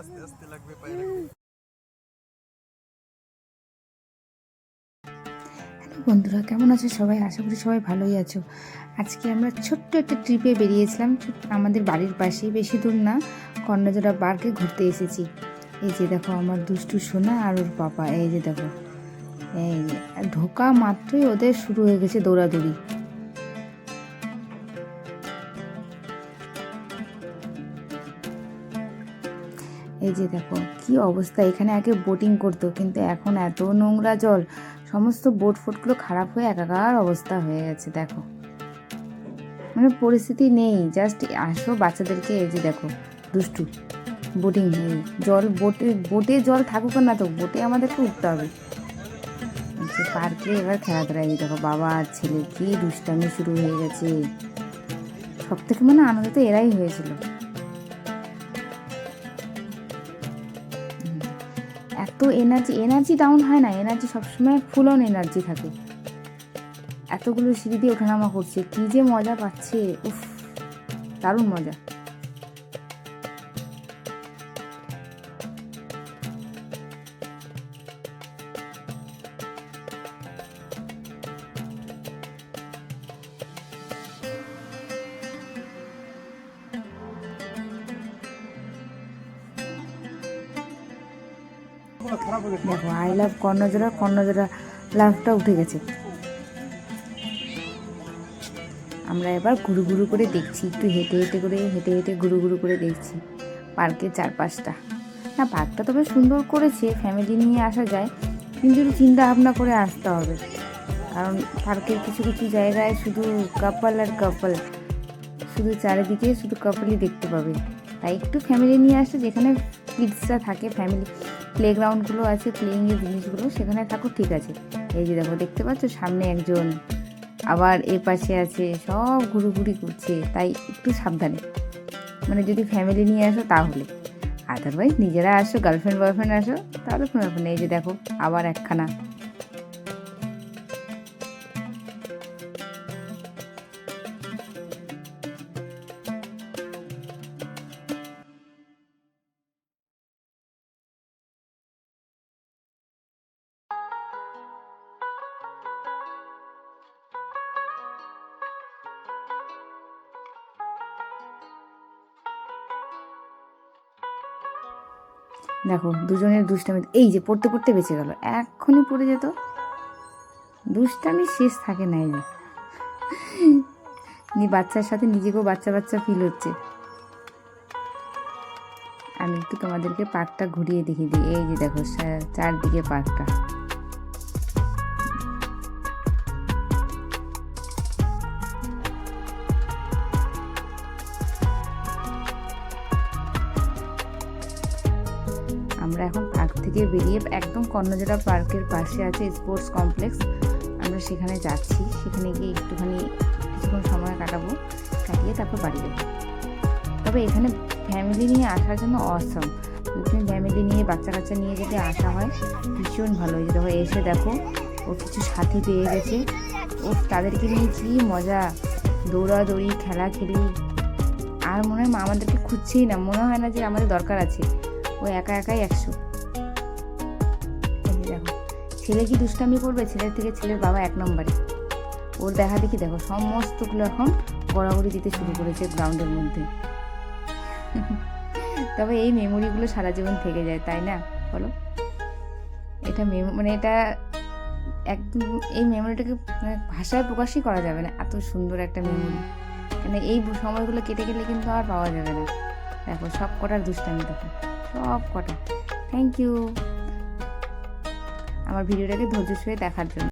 আস্তে আস্তে লাগবে পায়ে বন্ধুরা, কেমন আছো সবাই? আশা করি সবাই ভালোই আছো। আজকে আমরা ছোট্ট একটা ট্রিপে বেরিয়েছিলাম। আমাদের বাড়ির পাশেই, বেশি দূর না, কর্ণজোড়া পার্কে ঘুরতে এসেছি। এই যে দেখো, আমার দুষ্টু সোনা আর ওর পাপা। এই যে দেখো, এই ঢোকা মাত্রই ওদের শুরু হয়ে গেছে দৌড়াদৌড়ি। এই যে দেখো, কি অবস্থা? এখানে আগে বোটিং করতো, কিন্তু এখন এত নোংরা জল, সমস্ত বোট ফোটগুলো খারাপ হয়ে একাকার অবস্থা হয়ে গেছে, দেখো। মানে পরিস্থিতি নেই জাস্ট আসো বাচ্চাদেরকে, এই যে দেখো, দুষ্টু বোটিং জল বোটে বোটে জল থাকুক না তো বোটে আমাদেরকে উঠতে হবে। পার্কে এবার খেলাধুলা এই দেখো, বাবা আর ছেলে, কি দুষ্টামি শুরু হয়ে গেছে। সব থেকে মানে আনন্দ তো এরাই হয়েছিল। এত এনার্জি এনার্জি ডাউন হয় না এনার্জি সবসময় ফুল অন এনার্জি থাকে। এতগুলো সিঁড়ি দিয়ে ওঠানামা করছে, কী যে মজা পাচ্ছে, উফ, দারুণ মজা। দেখো আই লাভ কর্ণজোড়া কর্ণজোড়া লাভটা উঠে গেছে। আমরা এবার ঘুরু ঘুরু করে দেখছি, একটু হেঁটে হেঁটে করে, হেঁটে হেঁটে ঘুরু ঘুরু করে দেখছি পার্কের চারপাশটা। না, পার্কটা তবে সুন্দর করেছে ফ্যামিলি নিয়ে আসা যায় কিন্তু চিন্তা ভাবনা করে আসতে হবে। কারণ পার্কের কিছু কিছু জায়গায় শুধু কাপল আর কাপল শুধু চারিদিকে শুধু কাপলই দেখতে পাবে। তাই একটু ফ্যামিলি নিয়ে আসলে যেখানে কিডসরা থাকে ফ্যামিলি প্লেগ্রাউন্ডগুলো আছে প্লেয়িংয়ের জিনিসগুলো, সেখানে থাকো ঠিক আছে। এই যে দেখো, দেখতে পাচ্ছ? সামনে একজন আবার এ পাশে আছে, সব ঘুরুঘুরি করছে, তাই একটু সাবধানে। মানে যদি ফ্যামিলি নিয়ে আসো, তাহলে। আদারওয়াইজ নিজেরা আসো গার্লফ্রেন্ড বয়ফ্রেন্ড আসো, তাহলে নেই। এই যে দেখো, আবার একখানা। দেখো, দুজনের দুষ্টামি, এই যে পড়তে পড়তে বেঁচে গেল, এক্ষুনি পড়ে যেত। দুষ্টামি শেষ থাকে না এই নি বাচ্চার সাথে নিজেকেও বাচ্চা বাচ্চা ফিল হচ্ছে। আমি একটু তোমাদেরকে পার্কটা ঘুরিয়ে দেখিয়ে দিই। এই যে দেখো চারদিকে পার্কটা আমরা এখন পার্ক থেকে বেরিয়ে একদম কর্ণজোড়া পার্কের পাশে আছে স্পোর্টস কমপ্লেক্স আমরা সেখানে যাচ্ছি। সেখানে গিয়ে একটুখানি কিছুক্ষণ সময় কাটাবো, কাটিয়ে তারপর বাড়ি যাব। তবে এখানে ফ্যামিলি নিয়ে আসার জন্য অসম তুমি ফ্যামিলি নিয়ে বাচ্চা কাচ্চা নিয়ে যদি আসা হয়, ভীষণ ভালো। হয়েছে দেখো, এসে দেখো, ও কিছু সাথী পেয়ে গেছে। ও তাদেরকে নিয়ে কী মজা! দৌড়াদৌড়ি খেলা খেলি আর মনে হয় মা আমাদেরকে খুঁজছেই না। মনে হয় না যে আমাদের দরকার আছে। ও একা একাই একশো। দেখো, ছেলে কি দুষ্টামি করবে? ছেলের থেকে ছেলের বাবা এক নম্বরে। ওর দেখা দেখি দেখো, সমস্তগুলো এখন গড়াগড়ি দিতে শুরু করেছে গ্রাউন্ডের মধ্যে। তবে এই মেমোরিগুলো সারা জীবন থেকে যায়, তাই না? বলো। এটা মেমো মানে এটা একদম এই মেমোরিটাকে মানে ভাষায় প্রকাশই করা যাবে না, এত সুন্দর একটা মেমোরি। মানে এই সময়গুলো কেটে গেলে কিন্তু আর পাওয়া যাবে না। দেখো সব কটার দুষ্টামি দেখো সব কটা। থ্যাংক ইউ আমার ভিডিওটাকে ধৈর্য সয়ে দেখার জন্য।